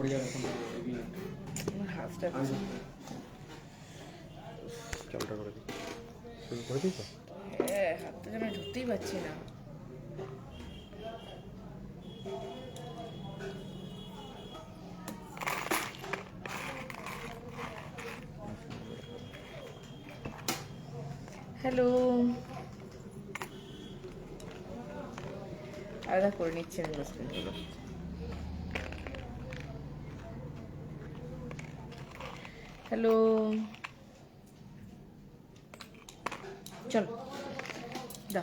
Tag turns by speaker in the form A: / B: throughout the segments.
A: পড়ে যাবে এখন। এগিয়ে
B: চালটা করে দিই। শুরু করে দিই তো
C: হ্যাঁ হাতটা যেন ধরতেই পারছি না। হ্যালো আলাদা করে নিচ্ছি আমি হ্যালো। চল। দাও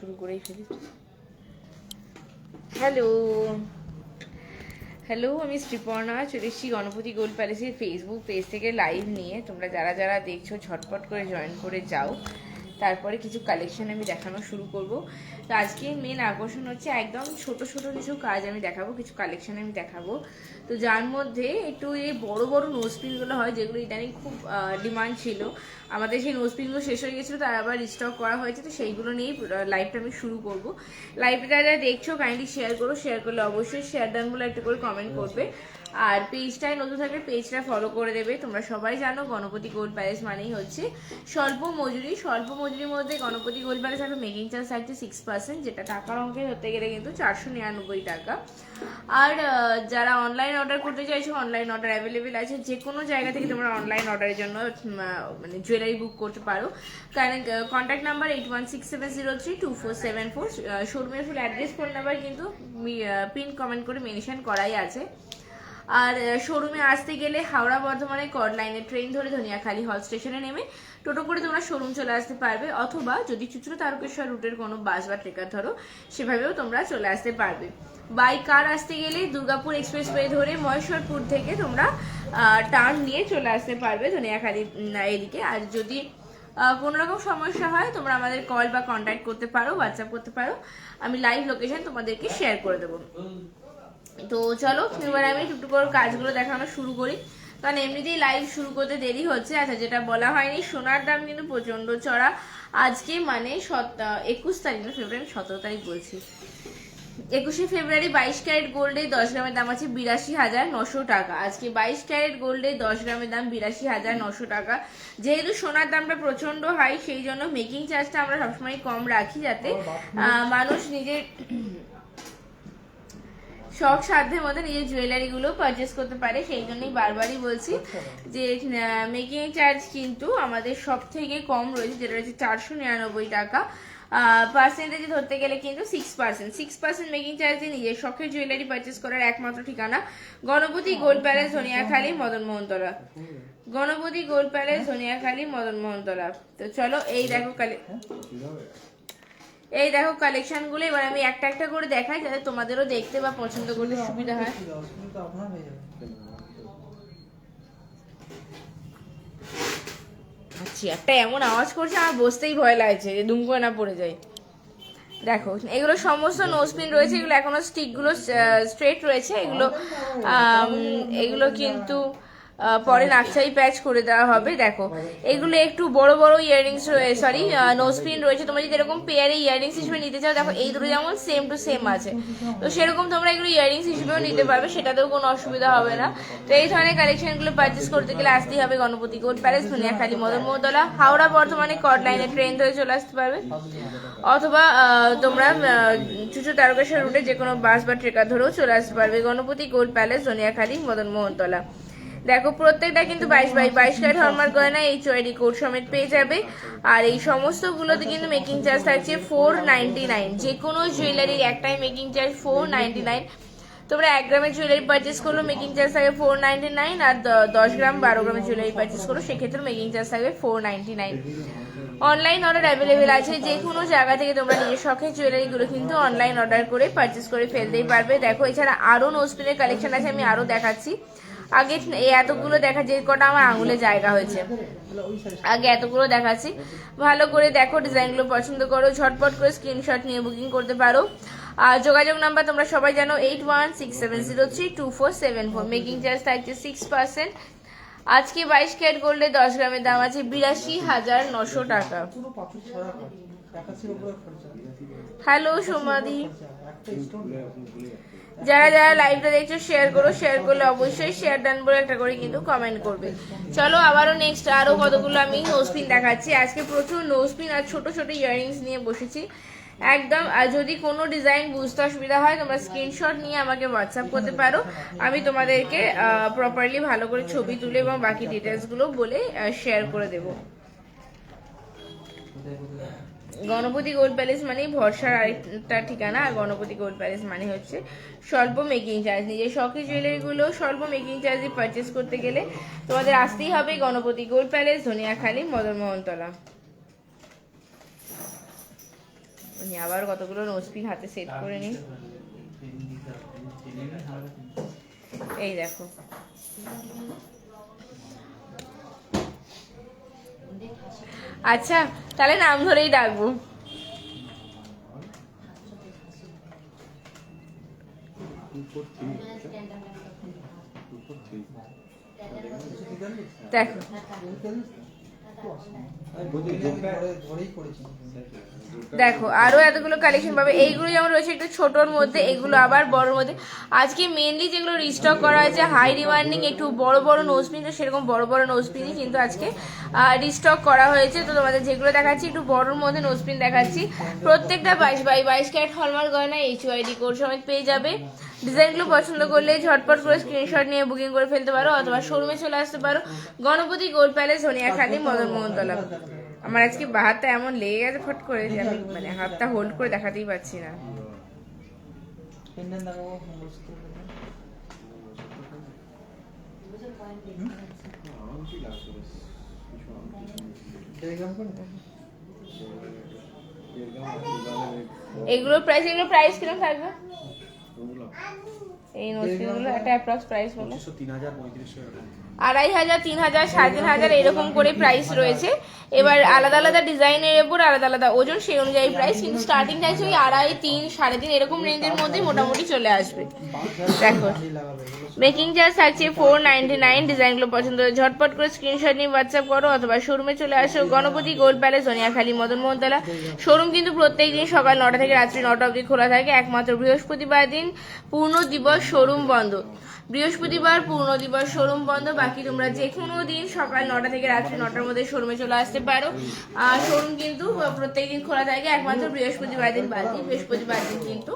C: শুরু করেই ফেলি। হ্যালো। হ্যালো, আমি শ্রীপর্ণা, চলে এসেছি গণপতি গোল্ড প্যালেসের ফেসবুক পেজ থেকে লাইভ নিয়ে। তোমরা যারা যারা দেখছ, ঝটপট করে জয়েন করে যাও। তারপরে কিছু কালেকশন আমি দেখানো শুরু করব। তো আজকে মেন আকর্ষণ হচ্ছে একদম ছোট ছোট কিছু কাজ আমি দেখাবো, কিছু কালেকশন আমি দেখাবো। তো যার মধ্যে একটু এই বড় বড় নোজ নোজপিনগুলো হয়, যেগুলো ইদানিং খুব ডিমান্ড ছিল। আমাদের সেই নোজপিনগুলো শেষ হয়ে গেছিল, তার আবার স্টক করা হয়েছে, তো সেইগুলো নিয়েই লাইভটা আমি শুরু করব। লাইভটা যারা দেখছ কাইন্ডলি শেয়ার করো শেয়ার করলে অবশ্যই শেয়ার ডান বলে একটা করে কমেন্ট করবে। আর পেজটায় নতুন থাকলে পেজটা ফলো করে দেবে। তোমরা সবাই জানো গণপতি গোল্ড প্যালেস মানেই হচ্ছে স্বল্প মজুরি। স্বল্প মজুরির মধ্যে গণপতি গোল্ড প্যালেস একটা মেকিং চার্জ থাকছে সিক্স পার্সেন্ট যেটা টাকার অঙ্কে ধরতে গেলে কিন্তু চারশো নিরানব্বই টাকা। আর যারা অনলাইন অর্ডার করতে চাইছো অনলাইন অর্ডার অ্যাভেলেবেল আছে, যে কোনো জায়গা থেকে তোমরা অনলাইন অর্ডারের জন্য মানে জুয়েলারি বুক করতে পারো। কারণ contact number eight one six seven zero three two four seven four শোরুমের ফুল অ্যাড্রেস ফোন নাম্বার কিন্তু পিন কমেন্ট করে মেনশন করাই আছে। আর শোরুমে আসতে গেলে হাওড়া বর্ধমানে কড লাইনে ট্রেন ধরে ধনিয়াখালী হল স্টেশনে নেমে টোটো করে তোমরা শোরুম চলে আসতে পারবে। অথবা যদি চুচুড়ো তারকেশ্বর রুটের কোনো বাস বা ট্রেকার ধরো সেভাবেও তোমরা চলে আসতে পারবে। বাই কার আসতে গেলে দুর্গাপুর এক্সপ্রেস এক্সপ্রেসওয়ে ধরে মহেশ্বরপুর থেকে তোমরা টার্ন নিয়ে চলে আসতে পারবে ধনিয়াখালী এদিকে। আর যদি আহ, কোনো রকম সমস্যা হয় তোমরা আমাদের কল বা কন্ট্যাক্ট করতে পারো হোয়াটসঅ্যাপ করতে পারো। আমি লাইভ লোকেশন তোমাদেরকে শেয়ার করে দেবো। তো চলো এবার আমি টুকটু করে কাজগুলো দেখানো শুরু করি। কারণ এমনিতেই লাইভ শুরু করতে দেরি হচ্ছে। আচ্ছা যেটা বলা হয়নি সোনার দাম কিন্তু প্রচণ্ড চড়া। আজকে মানে সত একুশ তারিখ না ফেব্রুয়ারি সতেরো তারিখ বলছি। একুশে ফেব্রুয়ারি বাইশ ক্যারেট গোল্ডে দশ গ্রামের দাম আছে বিরাশি হাজার নশো টাকা। আজকে বাইশ ক্যারেট গোল্ডে দশ গ্রামের দাম বিরাশি হাজার নশো টাকা। যেহেতু সোনার দামটা প্রচণ্ড হাই সেই জন্য মেকিং চার্জটা আমরা সবসময় কম রাখি যাতে মানুষ নিজের শখ সাধ্যের মধ্যে নিজের জুয়েলারিগুলো পারচেস করতে পারে সেই জন্যই বারবারই বলছি যে মেকিং চার্জ কিন্তু আমাদের সব থেকে কম রয়েছে যেটা রয়েছে চারশো নিরানব্বই টাকা। পার্সেন্টেজ ধরতে গেলে কিন্তু six percent six percent making চার্জে নিজের শখের জুয়েলারি পারচেস করার একমাত্র ঠিকানা Ganapati gold palace Dhaniakhali Madan Mohantala Ganapati gold palace Dhaniakhali Madan Mohantala তো চলো এই দেখো কালে এই দেখো কালেকশনগুলো এবার আমি একটা একটা করে দেখাই যাতে তোমাদেরও দেখতে বা পছন্দ করতে সুবিধা হয়। আচ্ছা একটা এমন আওয়াজ করছে আমার বসতেই ভয় লাগছে যে দুম করে না পড়ে যায়। দেখো এগুলো সমস্ত নোজপিন রয়েছে এগুলো এখনও স্টিকগুলো স্ট্রেট রয়েছে এগুলো এগুলো কিন্তু পরে নাকচাই প্যাচ করে দেওয়া হবে, দেখো। এগুলো একটু বড় বড় ইয়াররিংস রয়েছে সরি নোজপিন রয়েছে। তোমরা যদি এরকম পেয়ারে ইয়াররিংস হিসেবে নিতে চাও, দেখো, এই দুটো যেমন সেম টু সেম আছে। তো সেরকম তোমরা এগুলো ইয়াররিংস হিসেবেও নিতে পারবে, সেটাতেও কোনো অসুবিধা হবে না। তো এই ধরনের কালেকশনগুলো পারচেস করতে গেলে আসতেই হবে গণপতি গোল্ড প্যালেস ধনিয়াখালী মদন মোহতলা হাওড়া, বর্ধমানে কট লাইনে ট্রেন ধরে চলে আসতে পারবে। অথবা তোমরা চুচু তারকেশ্বর রুটে যে কোনো বাস বা ট্রেকার ধরেও চলে আসতে পারবে গণপতি গোল্ড প্যালেস ধনিয়াখালী মদন মোহনতলা দেখো, প্রত্যেকটা কিন্তু বাইশ বাই বাইশ ক্যারেট হলমার্ক গয়না, এই চয়েরি কোড সমেত পেয়ে যাবে। আর এই সমস্ত গুলোতে কিন্তু মেকিং চার্জ থাকছে ফোর নাইনটি নাইন যে কোনো জুয়েলারির একটাই making charge four ninety nine তোমরা এক গ্রামের জুয়েলারি পারচেস করল মেকিং চার্জ থাকবে ফোর নাইনটি নাইন আর দশ গ্রাম বারো গ্রামের জুয়েলারি পারচেস করো সেক্ষেত্রে মেকিং চার্জ থাকবে four ninety nine online order available আছে যে কোনো জায়গা থেকে তোমরা নিজের শখের জুয়েলারিগুলো কিন্তু অনলাইন অর্ডার করে পারচেস করে ফেলতেই পারবে। দেখো, এছাড়া আরও নোজপিনের কালেকশন আছে, আমি আরও দেখাচ্ছি। আগে এতগুলো দেখা যে কটা আমার আঙুলে জায়গা হয়েছে। আগে এতগুলো দেখাচ্ছি। ভালো করে দেখো ডিজাইনগুলো পছন্দ করো ঝটপট করে স্ক্রিনশট নিয়ে বুকিং করতে পারো। আর যোগাযোগ নাম্বার তোমরা সবাই জানো eight one six seven zero three two four seven four making charge থাকছে সিক্স পার্সেন্ট আজকে বাইশ ক্যারেট গোল্ডে দশ গ্রামের দাম আছে বিরাশি হাজার নশো টাকা। হ্যালো সোমাদি। যারা যারা লাইভটা দেখছ শেয়ার করো শেয়ার করলে অবশ্যই শেয়ার ডান বলে একটা করে কিন্তু কমেন্ট করবে। চলো আবারও নেক্সট আরও কতগুলো আমি নোজপিন দেখাচ্ছি। আজকে প্রচুর নোজপিন আর ছোট ছোট ইয়াররিংস নিয়ে বসেছি। একদম, আর যদি কোনো ডিজাইন বুঝতে অসুবিধা হয়, তোমরা স্ক্রিনশট নিয়ে আমাকে হোয়াটসঅ্যাপ করতে পারো। আমি তোমাদেরকে প্রপারলি ভালো করে ছবি তুলে এবং বাকি ডিটেলসগুলো বলে শেয়ার করে দেবো। গণপতি গোল্ড প্যালেস মানেই ভরসার আরেকটা ঠিকানা, আর গণপতি গোল্ড প্যালেস মানে হচ্ছে স্বল্প মেকিং চার্জ। নিজের শখের জুয়েলারিগুলো স্বল্প মেকিং চার্জে পারচেস করতে গেলে তোমাদের আসতেই হবে গণপতি গোল্ড প্যালেস, ধনিয়াখালী, মদনমোহনতলা। উনি আবার কতগুলো নোজপিন হাতে সেট করে নিন এই দেখো। আচ্ছা তাহলে নাম ধরেই ডাকবো। দেখো। দেখো, আরও এতগুলো কালেকশন পাবে। এইগুলো যেমন রয়েছে একটু ছোটর মধ্যে, এগুলো আবার বড়র মধ্যে। আজকে মেনলি যেগুলো রিস্টক করা হয়েছে হাই ডিমান্ডিং একটু বড় বড় নোজপিন তো সেরকম বড় বড় নোজপিনই কিন্তু আজকে রিস্টক করা হয়েছে। তো তোমাদের যেগুলো দেখাচ্ছি, একটু বড়র মধ্যে নোজপিন দেখাচ্ছি। প্রত্যেকটা বাইশ বাই বাইশ ক্যারেট হলমার্ক গয়না এইচ ওয়াইডি কোড সমেত পেয়ে যাবে। ডিজাইনগুলো পছন্দ করলে ঝটপট করে স্ক্রিনশট নিয়ে বুকিং করে ফেলতে পারো অথবা শোরুমে চলে আসতে পারো। Ganapati gold palace Dhaniakhali Madan Mohantala. আমার আজকে বাহাতটা এমন লেগে গেছে, ফট করে যে আমি মানে হাতটা হোল্ড করে দেখাতেই পারছি না। এগুলোর প্রাইস এগুলো প্রাইস কীরকম থাকবে? এই নোটসগুলো একটা অ্যাপ্রক্স প্রাইস বলো।
B: তিন হাজার পঁয়ত্রিশশো
C: আড়াই হাজার, তিন হাজার, সাড়ে তিন হাজার এরকম করে প্রাইস রয়েছে। এবার আলাদা আলাদা ডিজাইনের উপর আলাদা আলাদা ওজন সেই অনুযায়ী প্রাইস কিন্তু স্টার্টিং প্রাইস ওই আড়াই, তিন, সাড়ে তিন এরকম রেঞ্জের মধ্যে মোটামুটি চলে আসবে। দেখো মেকিং চার্জ থাকছে ফোর নাইনটি নাইন ডিজাইনগুলো পছন্দ হলে ঝটপট করে স্ক্রিনশট নিয়ে হোয়াটসঅ্যাপ করো অথবা শোরুমে চলে আসো, Ganapati gold palace Dhaniakhali Madan Mohantala showroom কিন্তু প্রত্যেক দিন সকাল নটা থেকে রাত্রি নটা অবধি খোলা থাকে, একমাত্র বৃহস্পতিবার দিন। পূর্ণ দিবস শোরুম বন্ধ। বৃহস্পতিবার পূর্ণ দিবস শোরুম বন্ধ। বাকি তোমরা যে কোনো দিন সকাল নটা থেকে রাত্রি নটার মধ্যে শোরুমে চলে আসতে পারো। আর শোরুম কিন্তু প্রত্যেক দিন খোলা থাকে, একমাত্র বৃহস্পতিবার দিন বাদ দিয়ে বৃহস্পতিবার দিন কিন্তু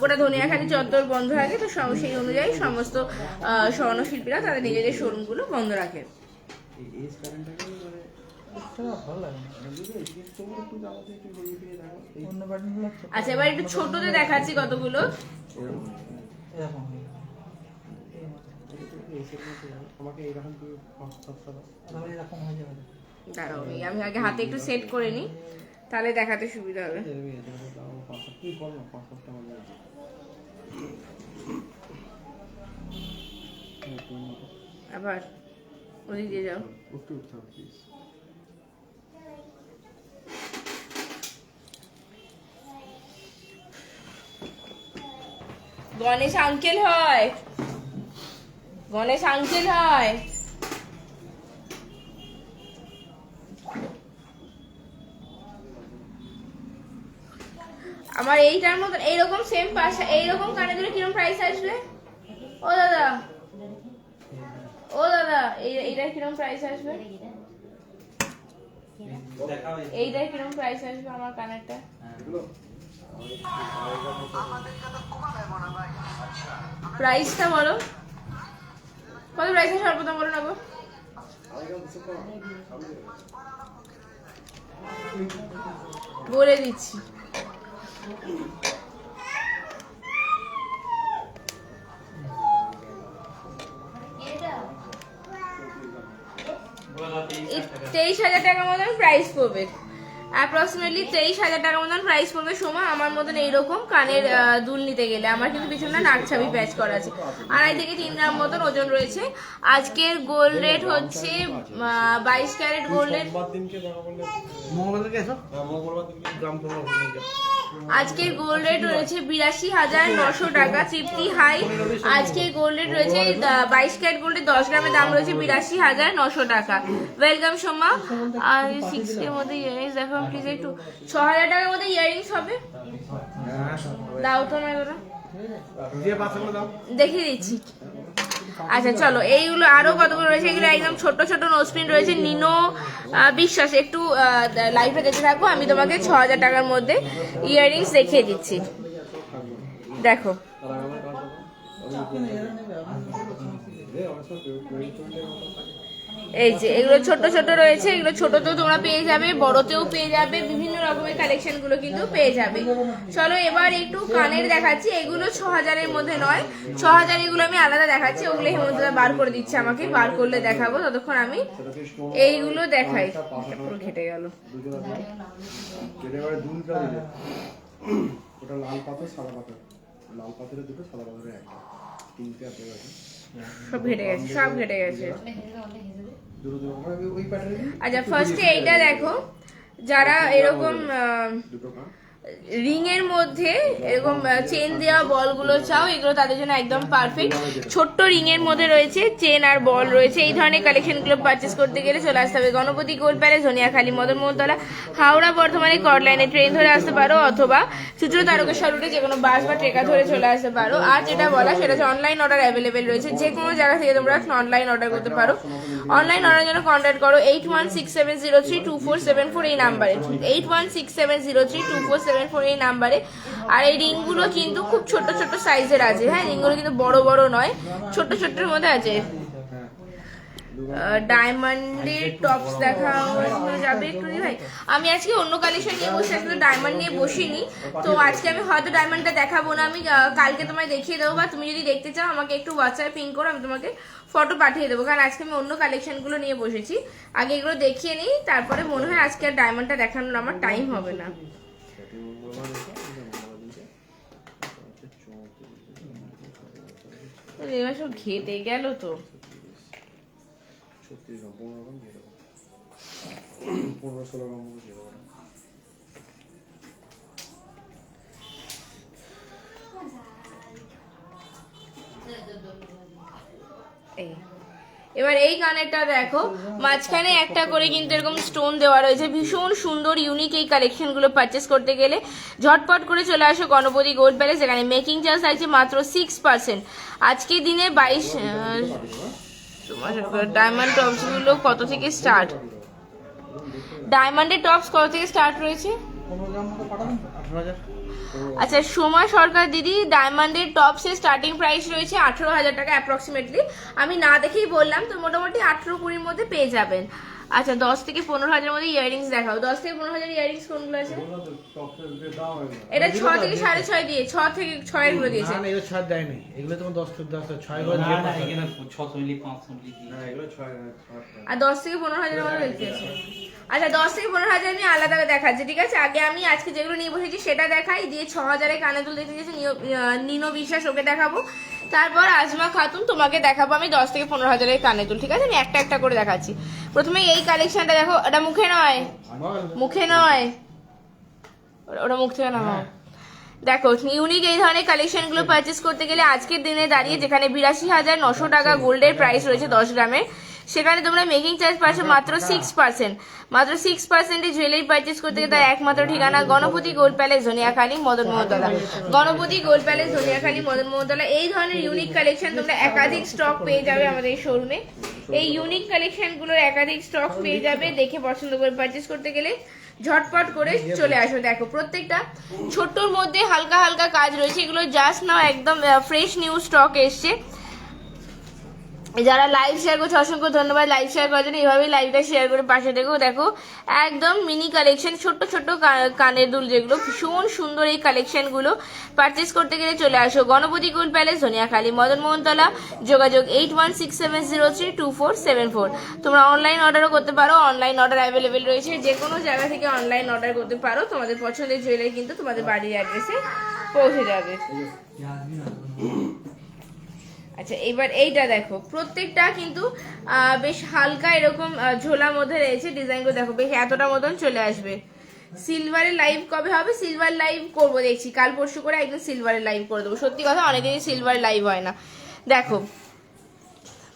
C: গোটা ধনিয়াখালী চত্বর বন্ধ থাকে। তো সেই অনুযায়ী সমস্ত স্বর্ণশিল্পীরা তাদের নিজেদের শোরুমগুলো বন্ধ রাখে। আচ্ছা এবার একটু ছোটতে দেখাচ্ছি কতগুলো।
B: আমাকে এইরকম কি পাঁচ সাতশো
C: দাঁড়াও আমি আগে হাতে একটু সেট করে নিই, তাহলে দেখাতে সুবিধা হবে। আবার ওদিক দিয়ে যাও। গণেশ আঙ্কেল হয়। গণেশ আঙ্কেল হয়। আমার এইটার মতন এইরকম সেম পাশে এইরকম কানে ধরে কীরকম প্রাইস আসবে? ও দাদা। ও দাদা এই এইটার কীরকম প্রাইস আসবে? এইটার কীরকম প্রাইস আসবে আমার কানেরটা? প্রাইসটা বলো। কত প্রাইসটা সর্বদা বলো না গো বলে দিচ্ছি তেইশ হাজার টাকার মতন প্রাইস পড়বে। অ্যাপ্রক্সিমেটলি তেইশ হাজার টাকার মতন প্রাইস পড়বে সময় আমার মতন এইরকম কানের দুল নিতে গেলে। আমার কিন্তু পিছনে নাক ছাবি প্যাচ করা আছে। আড়াই থেকে তিন গ্রাম মতন ওজন রয়েছে। আজকের গোল্ড রেট হচ্ছে বাইশ ক্যারেট গোল্ড রেট
B: হ্যাঁ তোমার
C: আজকের গোল্ড রেট রয়েছে বিরাশি হাজার নশো টাকা তৃপ্তি হাই আজকে গোল্ড রেট রয়েছে বাইশ ক্যারেট গোল্ডের দশ গ্রামের দাম রয়েছে বিরাশি হাজার নশো টাকা। ওয়েলকাম সোমা। আর সিক্সটির মধ্যে ইয়ারিংস দেখো প্লিজ একটু। ছ হাজার টাকার মধ্যে ইয়ারিংস হবে? দাও তো না এগুলো
B: যে পাঁচশো দাও।
C: দেখিয়ে দিচ্ছি। আচ্ছা চলো, এইগুলো আরও কতগুলো রয়েছে? এগুলো একদম ছোট ছোট নোসপিন রয়েছে। নিনো বিশ্বাস, একটু লাইফে দেখে থাকো। আমি তোমাকে ছ হাজার টাকার মধ্যে ইয়াররিংস দেখিয়ে দিচ্ছি। দেখো। এই যে, এগুলো ছোট ছোট রয়েছে, এগুলো ছোটতেও তোমরা পেয়ে যাবে, বড়তেও পেয়ে যাবে, বিভিন্ন রকমের কালেকশনগুলো কিন্তু পেয়ে যাবে। চলো এবার একটু কানের দেখাচ্ছি, এগুলো ছ হাজারের মধ্যে নয়। ছ হাজার এগুলো আমি আলাদা দেখাচ্ছি, ওগুলো হেমন্তদা বার করে দিচ্ছে আমাকে, বার করলে দেখাবো, ততক্ষণ আমি এইগুলো দেখাই। পুরো ঘেটে গেল।
B: ওটা লাল পাথর সাদা পাথর লাল পাথরের দুটো, সাদা পাথরের একটা। তিনটে আছে।
C: সব ঘেটে গেছে সব ঘেটে গেছে। আচ্ছা ফার্স্টে এইটা দেখো যারা এরকম রিং এর মধ্যে এরকম চেন দেওয়া বলগুলো চাও, এগুলো তাদের জন্য একদম পারফেক্ট ছোট্ট রিং এর মধ্যে রয়েছে চেন আর বল রয়েছে। এই ধরনের কালেকশনগুলো পারচেস করতে গেলে চলে আসতে হবে। গণপতি গোল প্যালেস ধনিয়াখালী মদন মোহনতলা হাওড়া, বর্ধমানে কট লাইনে ট্রেন ধরে আসতে পারো অথবা সূত্র তারকেশ্বর রুটে যে কোনো বাস বা ট্রেকার ধরে চলে আসতে পারো। আর যেটা বলা সেটা হচ্ছে অনলাইন অর্ডার অ্যাভেলেবেল রয়েছে। যে কোনো জায়গা থেকে তোমরা অনলাইন অর্ডার করতে পারো। অনলাইন অর্ডার জন্য কন্ট্যাক্ট করো। Eight one six seven zero three two four seven four এই নাম্বারে eight one six seven zero three two four seven four এই নাম্বারে আর এই রিংগুলো কিন্তু খুব ছোট ছোট সাইজের আছে। হ্যাঁ রিংগুলো কিন্তু বড় বড় নয়। ছোট ছোটর মধ্যে আছে। ডায়মন্ডের টপস দেখা যাবে একটু ভাই। আমি আজকে অন্য কালেকশন নিয়ে বসে, আজকে ডায়মন্ড নিয়ে বসিনি। তো আজকে আমি হয়তো ডায়মন্ডটা দেখাবো না। আমি কালকে তোমায় দেখিয়ে দেবো বা তুমি যদি দেখতে চাও, আমাকে একটু হোয়াটসঅ্যাপে পিং করো, আমি তোমাকে ফটো পাঠিয়ে দেবো। কারণ আজকে আমি অন্য কালেকশনগুলো নিয়ে বসেছি। আগে এগুলো দেখিয়ে নিই, তারপরে মনে হয় আজকে আর ডায়মন্ডটা দেখানোর আমার টাইম হবে না। এবার সব ঘেটে গেল তো।
B: পনেরো ষোলো গ্রাম
C: এবার এই কানেরটা দেখো মাঝখানে একটা করে কিন্তু এরকম স্টোন দেওয়া রয়েছে। ভীষণ সুন্দর ইউনিক এই কালেকশনগুলো পারচেস করতে গেলে ঝটপট করে চলে আসো গণপতি গোল্ড প্যালেস এখানে মেকিং চার্জ থাকছে মাত্র সিক্স পার্সেন্ট আজকের দিনে বাইশ ডায়মন্ড টপসগুলো কত থেকে স্টার্ট ডায়মন্ডের টপস কত থেকে স্টার্ট রয়েছে? আচ্ছা সোমা সরকার দিদি, ডায়মন্ডের সে স্টার্টিং প্রাইস রয়েছে আঠেরো হাজার টাকা অ্যাপ্রক্সিমেটলি আমি না দেখেই বললাম, তো মোটামুটি আঠেরো কুড়ির মধ্যে পেয়ে যাবেন। আচ্ছা দশ থেকে পনেরো হাজারের মধ্যে ইয়ারিংস দেখাও। দশ থেকে পনেরো হাজার ইয়ারিংস কোনগুলো আছে? এটা ছ থেকে সাড়ে ছয় দিয়ে ছ থেকে ছয়েরগুলো দিয়েছে।
A: না এগুলো ছাড় দেয়নি। এগুলো তোমার দশ থেকে দশ ছয় করে দিয়ে
D: না মিলি মিলি দিয়ে
B: এগুলো ছয় ছয়
C: আর দশ থেকে পনেরো হাজারের মধ্যে দেখতে আছে আচ্ছা দশ থেকে পনেরো হাজার আমি আলাদা দেখাচ্ছি ঠিক আছে? আগে আমি আজকে যেগুলো নিয়ে বসেছি সেটা দেখাই দিয়ে ছ হাজারের কানে দুল দেখতে নিনো বিশ্বাস ওকে দেখাবো। তারপর আজমা খাতুন তোমাকে দেখাবো আমি দশ থেকে পনেরো হাজারের কানে দুল ঠিক আছে? আমি একটা একটা করে দেখাচ্ছি। প্রথমে এই কালেকশনটা দেখো এটা মুখে নয়। মুখে নয়। ওটা- ওটা মুখ থেকে নামাও। দেখো ইউনিক এই ধরনের কালেকশনগুলো পারচেস করতে গেলে আজকের দিনে দাঁড়িয়ে যেখানে বিরাশি হাজার নশো টাকা গোল্ডের প্রাইস রয়েছে দশ গ্রামের সেখানে তোমরা মেকিং চার্জ পাচ্ছ মাত্র সিক্স পার্সেন্ট মাত্র সিক্স পার্সেন্টে জুয়েলারি পারচেস করতে গেলে তার একমাত্র ঠিকানা Ganapati gold palace Dhaniakhali Madan Mohantala Ganapati gold palace Dhaniakhali Madan Mohantala এই ধরনের ইউনিক কালেকশন তোমরা একাধিক স্টক পেয়ে যাবে আমাদের এই শোরুমে এই ইউনিক কালেকশনগুলোর একাধিক স্টক পেয়ে যাবে দেখে পছন্দ করে পারচেস করতে গেলে। ঝটপট করে চলে আসো দেখো প্রত্যেকটা। ছোট্টর মধ্যে হালকা হালকা কাজ রয়েছে। এগুলো জাস্ট নাও একদম ফ্রেশ নিউ স্টক এসছে। যারা লাইভ শেয়ার করছে অসংখ্য ধন্যবাদ লাইভ শেয়ার করার জন্য এইভাবেই লাইভটা শেয়ার করে পাশে দেখো দেখো একদম মিনি কালেকশন ছোট্ট ছোট্ট কানের দুল যেগুলো ভীষণ সুন্দর এই কালেকশনগুলো পারচেস করতে গেলে চলে আসো গণপতি গোল্ড প্যালেস ধনিয়াখালী মদন মোহনতলা যোগাযোগ eight one six seven zero three two four seven four তোমরা অনলাইন অর্ডারও করতে পারো অনলাইন অর্ডার অ্যাভেলেবেল রয়েছে যে কোনো জায়গা থেকে অনলাইন অর্ডার করতে পারো তোমাদের পছন্দের জুয়েলারি কিন্তু তোমাদের বাড়ির অ্যাড্রেসে পৌঁছে যাবে আচ্ছা এবার এইটা দেখো। প্রত্যেকটা কিন্তু বেশ হালকা এরকম ঝোলার মধ্যে রয়েছে ডিজাইনগুলো দেখো, বেশ এতটা মতন চলে আসবে। সিলভারের লাইভ কবে হবে? সিলভার লাইভ করব, দেখছি। কাল পরশু করে একদিন সিলভারের লাইভ করে দেবো। সত্যি কথা, অনেকদিনই সিলভার লাইভ হয় না। দেখো,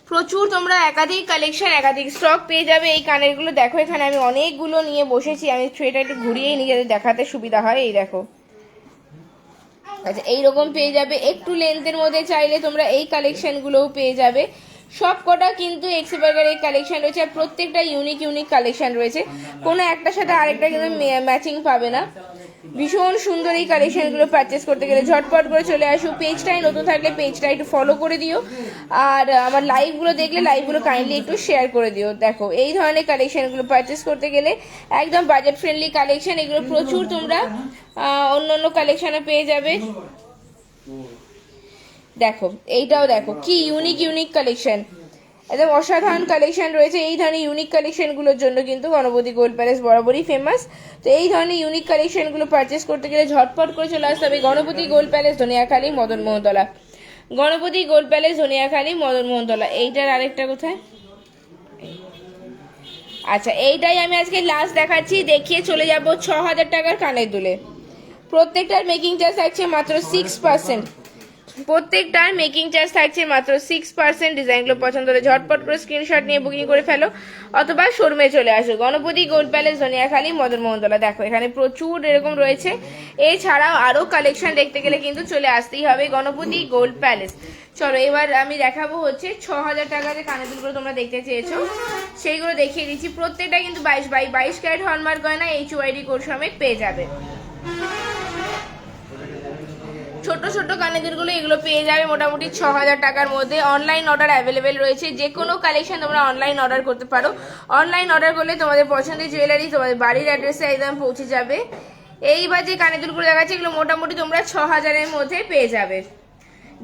C: প্রচুর তোমরা একাধিক কালেকশন একাধিক স্টক পেয়ে যাবে এই কানেরগুলো দেখো, এখানে আমি অনেকগুলো নিয়ে বসেছি। আমি ট্রেটা একটু ঘুরিয়েই যাতে দেখাতে সুবিধা হয়। এই দেখো। আচ্ছা এইরকম পেয়ে যাবে। একটু লেন্থের মধ্যে চাইলে তোমরা এই কালেকশানগুলোও পেয়ে যাবে। সব কটা কিন্তু এক্সি এই কালেকশন রয়েছে আর প্রত্যেকটা ইউনিক ইউনিক কালেকশন রয়েছে। কোনো একটার সাথে আরেকটা কিন্তু ম্যাচিং পাবে না। ভীষণ সুন্দর এই কালেকশনগুলো পারচেস করতে গেলে ঝটপট করে চলে আসো। পেজটাই নতুন থাকলে পেজটা একটু ফলো করে দিও। আর আমার লাইভগুলো দেখলে লাইভগুলো কাইন্ডলি একটু শেয়ার করে দিও। দেখো, এই ধরনের কালেকশনগুলো পারচেস করতে গেলে একদম বাজেট ফ্রেন্ডলি কালেকশন এগুলো প্রচুর তোমরা অন্য অন্য কালেকশনে পেয়ে যাবে। দেখো, এইটাও দেখো, কি ইউনিক ইউনিক কালেকশন একদম অসাধারণ কালেকশন রয়েছে। এই ধরনের ইউনিক কালেকশনগুলোর জন্য কিন্তু গণপতি গোল্ড প্যালেস বরাবরই ফেমাস তো এই ধরনের ইউনিক কালেকশনগুলো পারচেস করতে গেলে ঝটপট করে চলে আসতে হবে Ganapati gold palace Dhaniakhali, Madan Mohantala Ganapati gold palace Dhaniakhali, Madan Mohantala এইটার আরেকটা কোথায়? আচ্ছা এইটাই আমি আজকে লাস্ট দেখাচ্ছি। দেখিয়ে চলে যাব ছ হাজার টাকার কানের দুলে। প্রত্যেকটার মেকিং চার্জ থাকছে মাত্র সিক্স পার্সেন্ট প্রত্যেকটার মেকিং চার্জ থাকছে মাত্র সিক্স পার্সেন্ট ডিজাইনগুলো পছন্দ হলে ঝটপট করে স্ক্রিনশট নিয়ে বুকিং করে ফেলো, অথবা শোরুমে চলে আসো। Ganapati gold palace Dhaniakhali, Madan Mohantala. দেখো, এখানে প্রচুর এরকম রয়েছে। এছাড়াও আরও কালেকশন দেখতে গেলে কিন্তু চলে আসতেই হবে গণপতি গোল্ড প্যালেস চলো, এবার আমি দেখাবো হচ্ছে ছ হাজার টাকা যে কানের দুলগুলো তোমরা দেখতে চেয়েছো। সেইগুলো দেখিয়ে দিচ্ছি। প্রত্যেকটা কিন্তু বাইশ বাই বাইশ ক্যারেট হলমার্ক গয়না এইচ ওয়াইডি কোড সমেত পেয়ে যাবে। ছোট ছোট কানেরগুলো এগুলো পেয়ে যাবে মোটামুটি ছ হাজার টাকার মধ্যে। অনলাইন অর্ডার অ্যাভেলেবেল রয়েছে। যে কোনো কালেকশন তোমরা অনলাইন অর্ডার করতে পারো। অনলাইন অর্ডার করলে তোমাদের পছন্দের জুয়েলারি তোমাদের বাড়ির অ্যাড্রেসে একদম পৌঁছে যাবে। এইবার যে কানেরগুলো দেখাচ্ছে, এগুলো মোটামুটি তোমরা ছ হাজারের মধ্যে পেয়ে যাবে।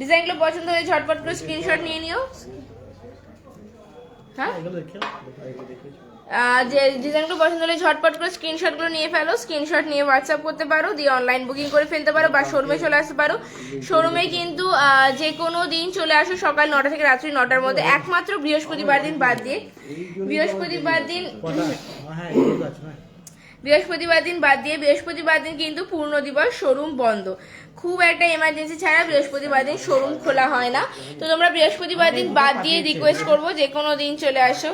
C: ডিজাইনগুলো পছন্দ হলে ঝটপট করে স্ক্রিনশট নিয়ে নিও। হ্যাঁ? যে ডিজাইনগুলো পছন্দ হলে ঝটপট করে স্ক্রিনশটগুলো নিয়ে ফেলো স্ক্রিনশট নিয়ে হোয়াটসঅ্যাপ করতে পারো দিয়ে অনলাইন বুকিং করে ফেলতে পারো বা শোরুমে চলে আসতে পারো। শোরুমে কিন্তু যে কোনো দিন চলে আসো সকাল নটা থেকে রাত্রি নটার মধ্যে। একমাত্র বৃহস্পতিবার দিন বাদ দিয়ে। বৃহস্পতিবার দিন
A: হ্যাঁ না
C: বৃহস্পতিবার দিন বাদ দিয়ে বৃহস্পতিবার দিন কিন্তু পূর্ণ দিবস শোরুম বন্ধ। খুব একটা এমার্জেন্সি ছাড়া বৃহস্পতিবার দিন শোরুম খোলা হয় না। তো তোমরা বৃহস্পতিবার দিন বাদ দিয়ে রিকোয়েস্ট করব যে কোনো দিন চলে আসো।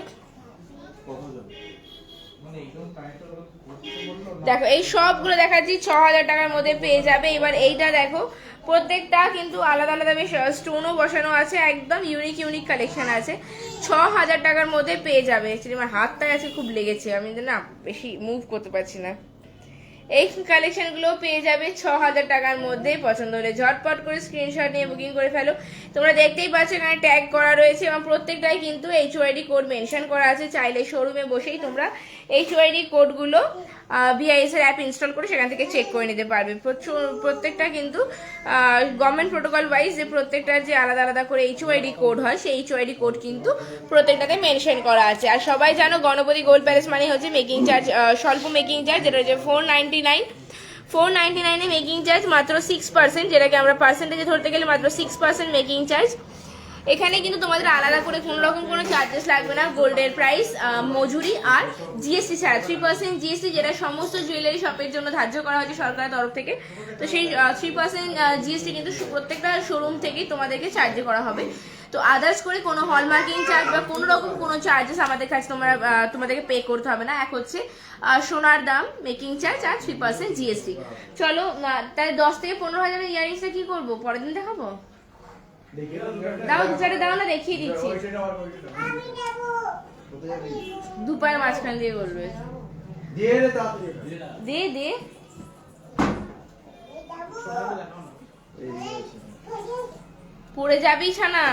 C: দেখো, এই সবগুলো দেখাচ্ছি, ছ হাজার টাকার মধ্যে পেয়ে যাবে। এবার এইটা দেখো, প্রত্যেকটা কিন্তু আলাদা আলাদা বেশ স্টোনও বসানো আছে, একদম ইউনিক ইউনিক কালেকশন আছে। ছ হাজার টাকার মধ্যে পেয়ে যাবে। অ্যাকচুয়ালি আমার হাতটা আছে খুব লেগেছে। আমি না বেশি মুভ করতে পারছি না। এই কালেকশনগুলো পেয়ে যাবে ছ হাজার টাকার মধ্যে। পছন্দ হলে ঝটপট করে স্ক্রিনশট নিয়ে বুকিং করে ফেলো। তোমরা দেখতেই পাচ্ছ এখানে ট্যাগ করা রয়েছে এবং প্রত্যেকটাই কিন্তু এইচ ওয়াইডি কোড মেনশন করা আছে। চাইলে শোরুমে বসেই তোমরা এইচ ওয়াইডি কোডগুলো ভিআইএস এর অ্যাপ ইনস্টল করে সেখান থেকে চেক করে নিতে পারবে। প্রত্যেকটা কিন্তু গভর্নমেন্ট প্রোটোকল ওয়াইজ যে প্রত্যেকটা যে আলাদা আলাদা করে এইচ ওয়াইডি কোড হয়, সেই এইচ ওয়াইডি কোড কিন্তু প্রত্যেকটাতে মেনশন করা আছে। আর সবাই জানো গণপতি গোল্ড প্যালেস মানে হচ্ছে মেকিং চার্জ স্বল্প মেকিং চার্জ যেটা হচ্ছে four ninety nine four ninety নাইনে মেকিং চার্জ মাত্র সিক্স পার্সেন্ট যেটাকে আমরা পার্সেন্টেজে ধরতে গেলে মাত্র সিক্স পার্সেন্ট মেকিং চার্জ এখানে কিন্তু তোমাদের আলাদা করে কোনো রকম কোনো চার্জেস লাগবে না, গোল্ডের প্রাইস মজুরি আর জিএসটি ছাড়া। থ্রি পার্সেন্ট জিএসটি যেটা সমস্ত জুয়েলারি শপের জন্য ধার্য করা হয়েছে সরকারের তরফ থেকে। তো সেই থ্রি পার্সেন্ট জিএসটি কিন্তু প্রত্যেকটা শোরুম থেকেই তোমাদেরকে চার্জ করা হবে। তো আদার্স করে কোনো হলমার্কিং চার্জ বা কোনো রকম কোনো চার্জেস আমাদের কাছে তোমরা তোমাদেরকে পে করতে হবে না। এক হচ্ছে সোনার দাম মেকিং চার্জ আর থ্রি পার্সেন্ট জিএসটি চলো তাহলে দশ থেকে পনেরো হাজারের ইয়ারিংসটা কি করব? পরের দিন দেখাবো? দাও, দু চারটে দাও না, দেখিয়ে দিচ্ছি। দুপায়ের মাঝখান দিয়ে
B: রে
C: দে দে। পড়ে যাবি, ছানা।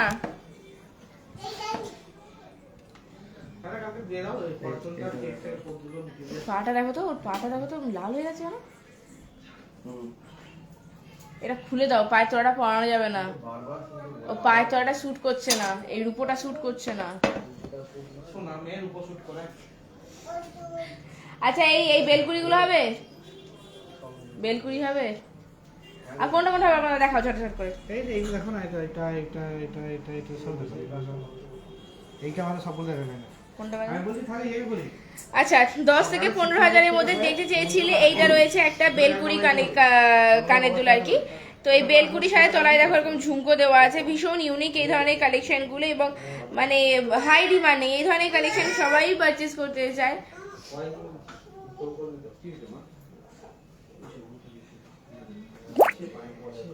C: পাটা দেখো তো, ওর পাটা দেখো তো, লাল হয়ে গেছে এটা খুলে দাও, পায়ের তোড়াটা পরানো যাবে না। ও পায়ের তোড়াটা শ্যুট করছে না, এই রূপোটা শ্যুট করছে না। আচ্ছা এই এই বেলকুড়িগুলো হবে? বেলকুড়ি হবে? আর কোনটা কোনটা হবে আপনারা দেখাও ছোট ছোট করে।
A: এই যে এইগুলো দেখো না এটা এটা এটা এটা এটা এটা সব দেখো এই ক্যামেরা সবগুলো দেখা যায় না।
C: কোনটা বাজে?
A: আমি বলছি তাহলে এই বলি।
C: আচ্ছা দশ থেকে পনেরো হাজারের মধ্যে দেখতে চেয়েছিলে এইটা রয়েছে একটা বেলকুড়ি কানে কানের দুল আর কি। তো এই বেলকুড়ি সাথে তলায় দেখো এরকম ঝুমকো দেওয়া আছে ভীষণ ইউনিক এই ধরনের কালেকশনগুলো এবং মানে হাই ডিমান্ড এই ধরনের কালেকশন সবাই পারচেস করতে চায়।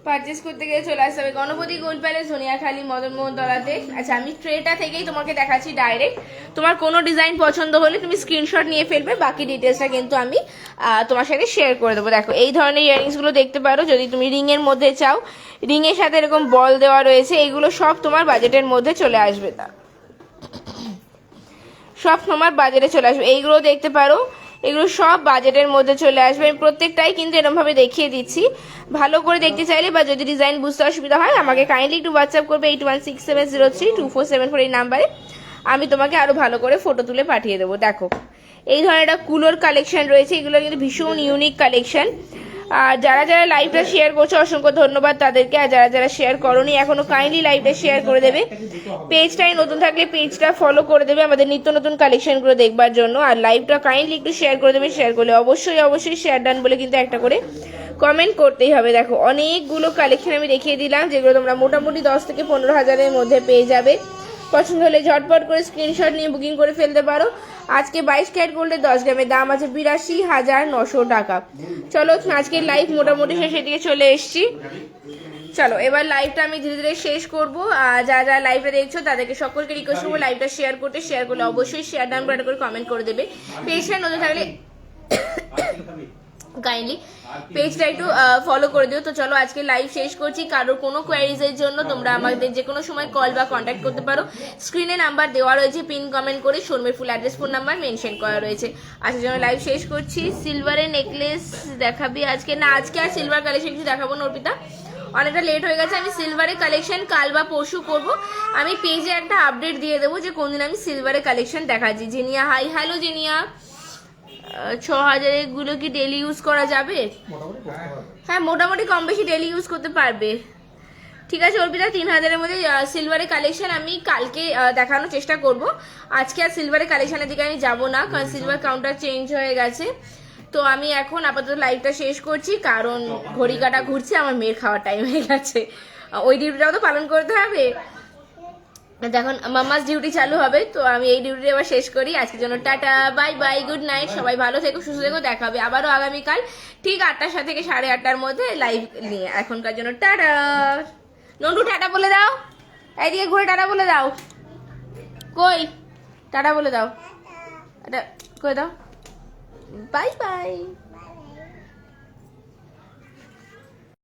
C: পারচেস করতে গেলে চলে আসতে হবে। গণপতি গোল্ড প্যালেস সোনিয়াখালী মদন মোহন তলাতে আচ্ছা আমি ট্রেটা থেকেই তোমাকে দেখাচ্ছি ডাইরেক্ট তোমার কোনো ডিজাইন পছন্দ হলে তুমি স্ক্রিনশট নিয়ে ফেলবে, বাকি ডিটেলসটা কিন্তু আমি তোমার সাথে শেয়ার করে দেবো। দেখো, এই ধরনের ইয়ারিংসগুলো দেখতে পারো, যদি তুমি রিংয়ের মধ্যে চাও। রিংয়ের সাথে এরকম বল দেওয়া রয়েছে এইগুলো সব তোমার বাজেটের মধ্যে চলে আসবে তা। সব তোমার বাজেটে চলে আসবে। এইগুলো দেখতে পারো এগুলো সব বাজেটের মধ্যে চলে আসবে। আমি প্রত্যেকটাই কিন্তু এরমভাবে দেখিয়ে দিচ্ছি। ভালো করে দেখতে চাইলে বা যদি ডিজাইন বুঝতে অসুবিধা হয়, আমাকে কাইন্ডলি একটু হোয়াটসঅ্যাপ করবে eight one six seven zero three two four seven four এই নাম্বারে। আমি তোমাকে আরও ভালো করে ফটো তুলে পাঠিয়ে দেবো। দেখো, এই ধরনের একটা কুলোর কালেকশন রয়েছে। এগুলো কিন্তু ভীষণ ইউনিক কালেকশন আর যারা যারা লাইভটা শেয়ার করছ, অসংখ্য ধন্যবাদ তাদেরকে। আর যারা যারা শেয়ার করনি, এখনও কাইন্ডলি লাইভটা শেয়ার করে দেবে। পেজটাই নতুন থাকলে পেজটা ফলো করে দেবে আমাদের নিত্য নতুন কালেকশনগুলো দেখবার জন্য। আর লাইভটা কাইন্ডলি একটু শেয়ার করে দেবে শেয়ার করলে অবশ্যই অবশ্যই শেয়ার ডান বলে কিন্তু একটা করে কমেন্ট করতেই হবে। দেখো, অনেকগুলো কালেকশন আমি দেখিয়ে দিলাম, যেগুলো তোমরা মোটামুটি দশ থেকে পনেরো হাজারের মধ্যে পেয়ে যাবে। পছন্দ হলে ঝটপট করে স্ক্রিনশট নিয়ে বুকিং করে ফেলতে পারো। আজকে বাইশ ক্যারেট গোল্ডের দশ গ্রামের দাম আছে বিরাশি হাজার নশো টাকা। চলো আজকের লাইভ মোটামুটি শেষের দিকে চলে এসছি। চলো, এবার লাইভটা আমি ধীরে ধীরে শেষ করব। আর যারা যারা লাইভটা দেখছ, তাদেরকে সকলকে রিকোয়েস্ট করব লাইভটা শেয়ার করতে। শেয়ার করলে অবশ্যই শেয়ার ডান করে কমেন্ট করে দেবে। পেজটা নতুন থাকলে কাইন্ডলি পেজটা একটু ফলো করে দিও। তো চলো, আজকে লাইভ শেষ করছি। কারোর কোনো কোয়ারিজের জন্য তোমরা আমাদের যে কোনো সময় কল বা কন্ট্যাক্ট করতে পারো। স্ক্রিনে নাম্বার দেওয়া রয়েছে পিন কমেন্ট করে শর্মের full address phone number mention করা রয়েছে। আজকের জন্য লাইভ শেষ করছি। সিলভারের নেকলেস দেখাবি আজকে। না, আজকে আর সিলভার কালেকশন কিছু দেখাবো না, অর্পিতা। অনেকটা লেট হয়ে গেছে, আমি সিলভারের কালেকশন কাল বা পরশু করব। আমি পেজে একটা আপডেট দিয়ে দেবো যে কোনদিন আমি সিলভারের কালেকশন দেখাচ্ছি। Jinia hi hello Jinia. ছ হাজারেরগুলো কি ডেলি ইউজ করা যাবে? হ্যাঁ মোটামুটি কম বেশি ডেলি ইউজ করতে পারবে। ঠিক আছে অর্পিতা তিন হাজারের মধ্যে সিলভারের কালেকশন আমি কালকে দেখানোর চেষ্টা করব। আজকে আর সিলভারের কালেকশনের দিকে আমি যাব না কারণ সিলভার কাউন্টার চেঞ্জ হয়ে গেছে। তো আমি এখন আপাতত লাইভটা শেষ করছি কারণ ঘড়ি কাটা ঘুরছে আমার মেয়ের খাওয়ার টাইম হয়ে গেছে। ওই ডিউটিটাও তো পালন করতে হবে। এখন মামাস ডিউটি চালু হবে তো আমি এই ডিউটি এবার শেষ করি। আজকের জন্য tata bye bye good night সবাই ভালো থেকো সুস্থ থেকো দেখা হবে আবারও আগামীকাল ঠিক আটটার সাথে থেকে সাড়ে আটটার মধ্যে লাইভ নিয়ে। এখনকার জন্য টাটা। নন্টু টাটা বলে দাও। এইদিকে ঘুরে টাটা বলে দাও। কই? টাটা বলে দাও। এটা কই দাও? Bye bye